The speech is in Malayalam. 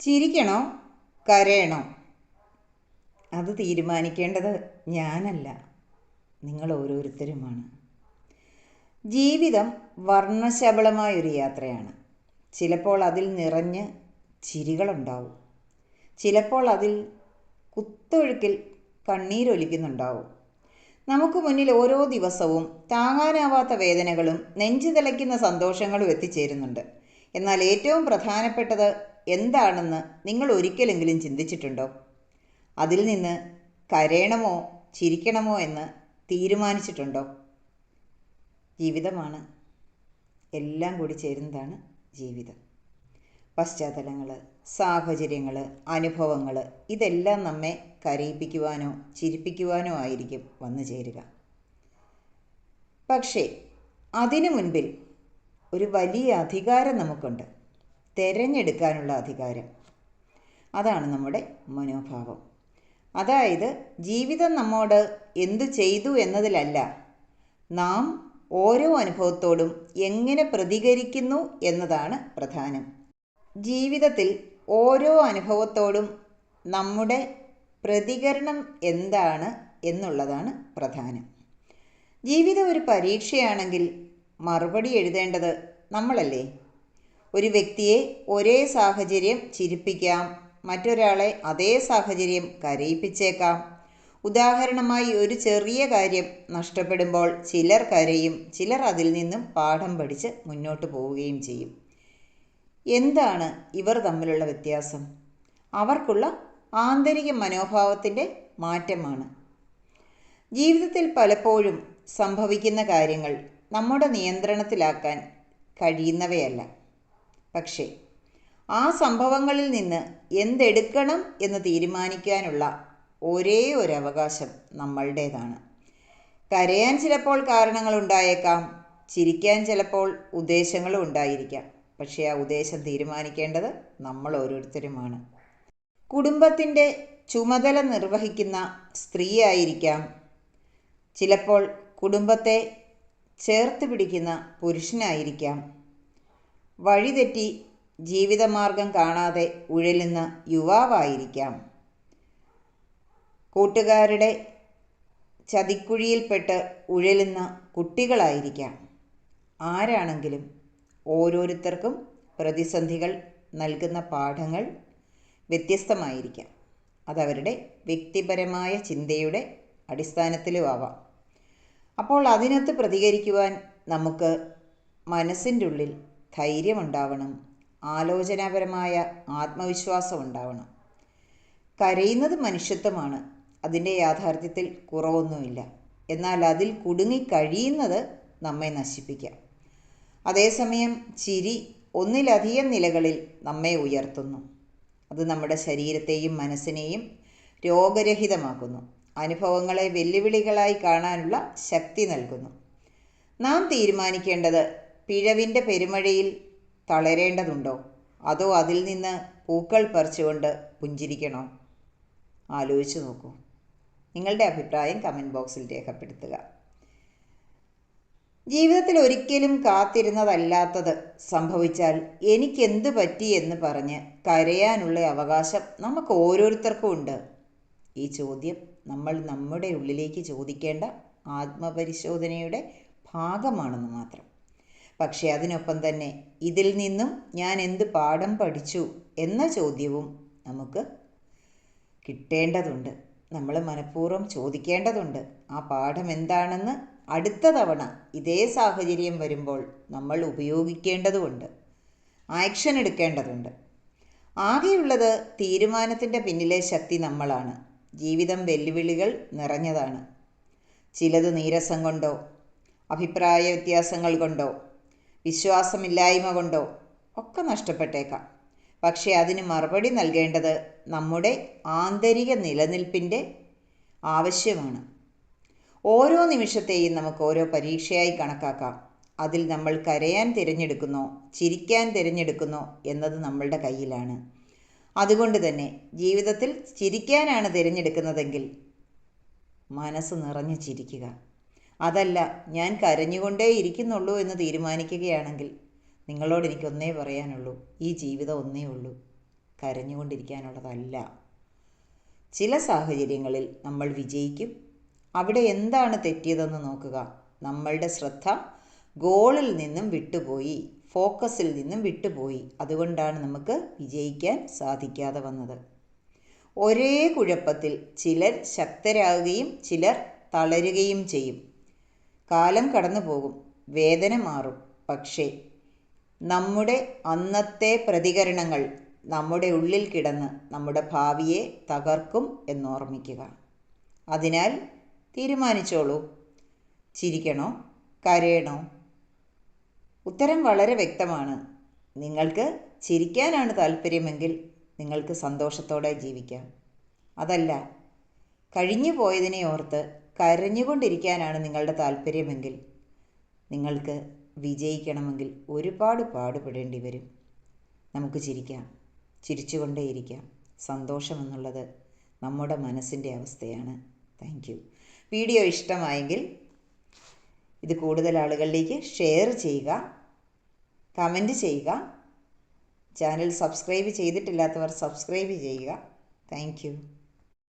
ചിരിക്കണോ? കരയണോ? അത് തീരുമാനിക്കേണ്ടത് ഞാനല്ല. നിങ്ങൾ ഓരോരുത്തരുമാണ്. ജീവിതം വർണശബളമായൊരു യാത്രയാണ്. ചിലപ്പോൾ അതിൽ നിറഞ്ഞ് ചിരികളുണ്ടാവും. ചിലപ്പോൾ അതിൽ കുത്തൊഴുക്കിൽ കണ്ണീരൊലിക്കുന്നുണ്ടാവും. നമുക്ക് മുന്നിൽ ഓരോ ദിവസവും താങ്ങാനാവാത്ത വേദനകളും നെഞ്ചു തിളയ്ക്കുന്ന സന്തോഷങ്ങളും എത്തിച്ചേരുന്നുണ്ട്. എന്നാൽ ഏറ്റവും പ്രധാനപ്പെട്ടത് എന്താണെന്ന് നിങ്ങൾ ഒരിക്കലെങ്കിലും ചിന്തിച്ചിട്ടുണ്ടോ? അതിൽ നിന്ന് കരയണമോ ചിരിക്കണമോ എന്ന് തീരുമാനിച്ചിട്ടുണ്ടോ? ജീവിതമാണ്. എല്ലാം കൂടി ചേരുന്നതാണ് ജീവിതം. പശ്ചാത്തലങ്ങൾ സാഹചര്യങ്ങൾ അനുഭവങ്ങൾ ഇതെല്ലാം നമ്മെ കരയിപ്പിക്കുവാനോ ചിരിപ്പിക്കുവാനോ ആയിരിക്കും വന്നു ചേരുക. പക്ഷേ അതിനു മുൻപിൽ ഒരു വലിയ അധികാരം നമുക്കുണ്ട്. തിരഞ്ഞെടുക്കാനുള്ള അധികാരം. അതാണ് നമ്മുടെ മനോഭാവം. അതായത് ജീവിതം നമ്മോട് എന്തു ചെയ്തു എന്നതിലല്ല നാം ഓരോ അനുഭവത്തോടും എങ്ങനെ പ്രതികരിക്കുന്നു എന്നതാണ് പ്രധാനം. ജീവിതത്തിൽ ഓരോ അനുഭവത്തോടും നമ്മുടെ പ്രതികരണം എന്താണ് എന്നുള്ളതാണ് പ്രധാനം. ജീവിതം ഒരു പരീക്ഷയാണെങ്കിൽ മറുപടി എഴുതേണ്ടത് നമ്മളല്ലേ? ഒരു വ്യക്തിയെ ഒരേ സാഹചര്യം ചിരിപ്പിക്കാം മറ്റൊരാളെ അതേ സാഹചര്യം കരയിപ്പിച്ചേക്കാം. ഉദാഹരണമായി ഒരു ചെറിയ കാര്യം നഷ്ടപ്പെടുമ്പോൾ ചിലർ കരയും ചിലർ അതിൽ നിന്നും പാഠം പഠിച്ച് മുന്നോട്ട് പോവുകയും ചെയ്യും. എന്താണ് ഇവർ തമ്മിലുള്ള വ്യത്യാസം? അവർക്കുള്ള ആന്തരിക മനോഭാവത്തിന്റെ മാറ്റമാണ്. ജീവിതത്തിൽ പലപ്പോഴും സംഭവിക്കുന്ന കാര്യങ്ങൾ നമ്മുടെ നിയന്ത്രണത്തിലാക്കാൻ കഴിയുന്നവയല്ല. പക്ഷേ ആ സംഭവങ്ങളിൽ നിന്ന് എന്തെടുക്കണം എന്ന് തീരുമാനിക്കാനുള്ള ഒരേ ഒരു അവകാശം നമ്മളുടേതാണ്. കരയാൻ ചിലപ്പോൾ കാരണങ്ങൾ ഉണ്ടായേക്കാം ചിരിക്കാൻ ചിലപ്പോൾ ഉദ്ദേശങ്ങളും ഉണ്ടായിരിക്കാം. പക്ഷേ ആ ഉദ്ദേശം തീരുമാനിക്കേണ്ടത് നമ്മൾ ഓരോരുത്തരുമാണ്. കുടുംബത്തിന്റെ ചുമതല നിർവഹിക്കുന്ന സ്ത്രീയായിരിക്കാം ചിലപ്പോൾ കുടുംബത്തെ ചേർത്ത് പിടിക്കുന്ന പുരുഷനായിരിക്കാം. വഴിതെറ്റി ജീവിതമാർഗം കാണാതെ ഉഴലുന്ന യുവാവായിരിക്കാം. കൂട്ടുകാരുടെ ചതിക്കുഴിയിൽപ്പെട്ട് ഉഴലുന്ന കുട്ടികളായിരിക്കാം. ആരാണെങ്കിലും ഓരോരുത്തർക്കും പ്രതിസന്ധികൾ നൽകുന്ന പാഠങ്ങൾ വ്യത്യസ്തമായിരിക്കാം. അതവരുടെ വ്യക്തിപരമായ ചിന്തയുടെ അടിസ്ഥാനത്തിലും ആവാം. അപ്പോൾ അതിനൊത്ത് പ്രതികരിക്കുവാൻ നമുക്ക് മനസ്സിന്റെ ഉള്ളിൽ ധൈര്യമുണ്ടാവണം ആലോചനാപരമായ ആത്മവിശ്വാസം ഉണ്ടാവണം കരയുന്നത് മനുഷ്യത്വമാണ് അതിന്റെ യാഥാർത്ഥ്യത്തിൽ കുറവൊന്നുമില്ല. എന്നാൽ അതിൽ കുടുങ്ങി കഴിയുന്നത് നമ്മെ നശിപ്പിക്കാം. അതേസമയം ചിരി ഒന്നിലധികം നിലകളിൽ നമ്മെ ഉയർത്തുന്നു. അത് നമ്മുടെ ശരീരത്തെയും മനസ്സിനെയും രോഗരഹിതമാക്കുന്നു. അനുഭവങ്ങളെ വെല്ലുവിളികളായി കാണാനുള്ള ശക്തി നൽകുന്നു. നാം തീരുമാനിക്കേണ്ടത് പിഴവിന്റെ പെരുമഴയിൽ തളരേണ്ടതുണ്ടോ? അതോ അതിൽ നിന്ന് പൂക്കൾ പറിച്ചുകൊണ്ട് പുഞ്ചിരിക്കണോ? ആലോചിച്ച് നോക്കൂ. നിങ്ങളുടെ അഭിപ്രായം കമന്റ് ബോക്സിൽ രേഖപ്പെടുത്തുക. ജീവിതത്തിൽ ഒരിക്കലും കാത്തിരുന്നതല്ലാത്തത് സംഭവിച്ചാൽ എനിക്കെന്ത് പറ്റി എന്ന് പറഞ്ഞ് കരയാനുള്ള അവകാശം നമുക്ക് ഓരോരുത്തർക്കും ഉണ്ട്. ഈ ചോദ്യം നമ്മൾ നമ്മുടെ ഉള്ളിലേക്ക് ചോദിക്കേണ്ട ആത്മപരിശോധനയുടെ ഭാഗമാണെന്ന് മാത്രം. പക്ഷേ അതിനൊപ്പം തന്നെ ഇതിൽ നിന്നും ഞാൻ എന്ത് പാഠം പഠിച്ചു എന്ന ചോദ്യവും നമുക്ക് കിട്ടേണ്ടതുണ്ട്. നമ്മൾ മനഃപൂർവം ചോദിക്കേണ്ടതുണ്ട്. ആ പാഠം എന്താണെന്ന് അടുത്ത തവണ ഇതേ സാഹചര്യം വരുമ്പോൾ നമ്മൾ ഉപയോഗിക്കേണ്ടതുണ്ട്. ആക്ഷൻ എടുക്കേണ്ടതുണ്ട്. ആകെയുള്ളത് തീരുമാനത്തിന്റെ പിന്നിലെ ശക്തി നമ്മളാണ്. ജീവിതം വെല്ലുവിളികൾ നിറഞ്ഞതാണ്. ചിലത് നീരസം കൊണ്ടോ അഭിപ്രായ വ്യത്യാസങ്ങൾ കൊണ്ടോ വിശ്വാസമില്ലായ്മ കൊണ്ടോ ഒക്കെ നഷ്ടപ്പെട്ടേക്കാം. പക്ഷേ അതിന് മറുപടി നൽകേണ്ടത് നമ്മുടെ ആന്തരിക നിലനിൽപ്പിന്റെ ആവശ്യമാണ്. ഓരോ നിമിഷത്തെയും നമുക്ക് ഓരോ പരീക്ഷയായി കണക്കാക്കാം. അതിൽ നമ്മൾ കരയാൻ തിരഞ്ഞെടുക്കുന്നോ ചിരിക്കാൻ തിരഞ്ഞെടുക്കുന്നോ എന്നത് നമ്മളുടെ കയ്യിലാണ്. അതുകൊണ്ട് തന്നെ ജീവിതത്തിൽ ചിരിക്കാനാണ് തിരഞ്ഞെടുക്കുന്നതെങ്കിൽ മനസ്സ് നിറഞ്ഞു ചിരിക്കുക. അതല്ല ഞാൻ കരഞ്ഞുകൊണ്ടേ ഇരിക്കുന്നുള്ളൂ എന്ന് തീരുമാനിക്കുകയാണെങ്കിൽ നിങ്ങളോട് എനിക്കൊന്നേ പറയാനുള്ളൂ. ഈ ജീവിതം ഒന്നേ ഉള്ളൂ. കരഞ്ഞുകൊണ്ടിരിക്കാനുള്ളതല്ല. ചില സാഹചര്യങ്ങളിൽ നമ്മൾ വിജയിക്കും. അവിടെ എന്താണ് തെറ്റിയതെന്ന് നോക്കുക. നമ്മളുടെ ശ്രദ്ധ ഗോളിൽ നിന്നും വിട്ടുപോയി ഫോക്കസിൽ നിന്നും വിട്ടുപോയി. അതുകൊണ്ടാണ് നമുക്ക് വിജയിക്കാൻ സാധിക്കാതെ വന്നത്. ഒരേ കുഴപ്പത്തിൽ ചിലർ ശക്തരാകുകയും ചിലർ തളരുകയും ചെയ്യും. കാലം കടന്നു പോകും വേദന മാറും. പക്ഷേ നമ്മുടെ അന്നത്തെ പ്രതികരണങ്ങൾ നമ്മുടെ ഉള്ളിൽ കിടന്ന് നമ്മുടെ ഭാവിയെ തകർക്കും എന്നോർമ്മിക്കുക. അതിനാൽ തീരുമാനിച്ചോളൂ. ചിരിക്കണോ? കരയണോ? ഉത്തരം വളരെ വ്യക്തമാണ്. നിങ്ങൾക്ക് ചിരിക്കാനാണ് താല്പര്യമെങ്കിൽ നിങ്ങൾക്ക് സന്തോഷത്തോടെ ജീവിക്കാം. അതല്ല കഴിഞ്ഞു പോയതിനെ ഓർത്ത് കരഞ്ഞുകൊണ്ടിരിക്കാനാണ് നിങ്ങളുടെ താല്പര്യമെങ്കിൽ. നിങ്ങൾക്ക് വിജയിക്കണമെങ്കിൽ ഒരുപാട് പാടുപെടേണ്ടി വരും. നമുക്ക് ചിരിക്കാം. ചിരിച്ചുകൊണ്ടേയിരിക്കാം. സന്തോഷമെന്നുള്ളത് നമ്മുടെ മനസ്സിന്റെ അവസ്ഥയാണ്. Thank you. വീഡിയോ ഇഷ്ടമായെങ്കിൽ ഇത് കൂടുതൽ ആളുകളിലേക്ക് ഷെയർ ചെയ്യുക കമന്റ് ചെയ്യുക. ചാനൽ സബ്സ്ക്രൈബ് ചെയ്തിട്ടില്ലാത്തവർ സബ്സ്ക്രൈബ് ചെയ്യുക. താങ്ക്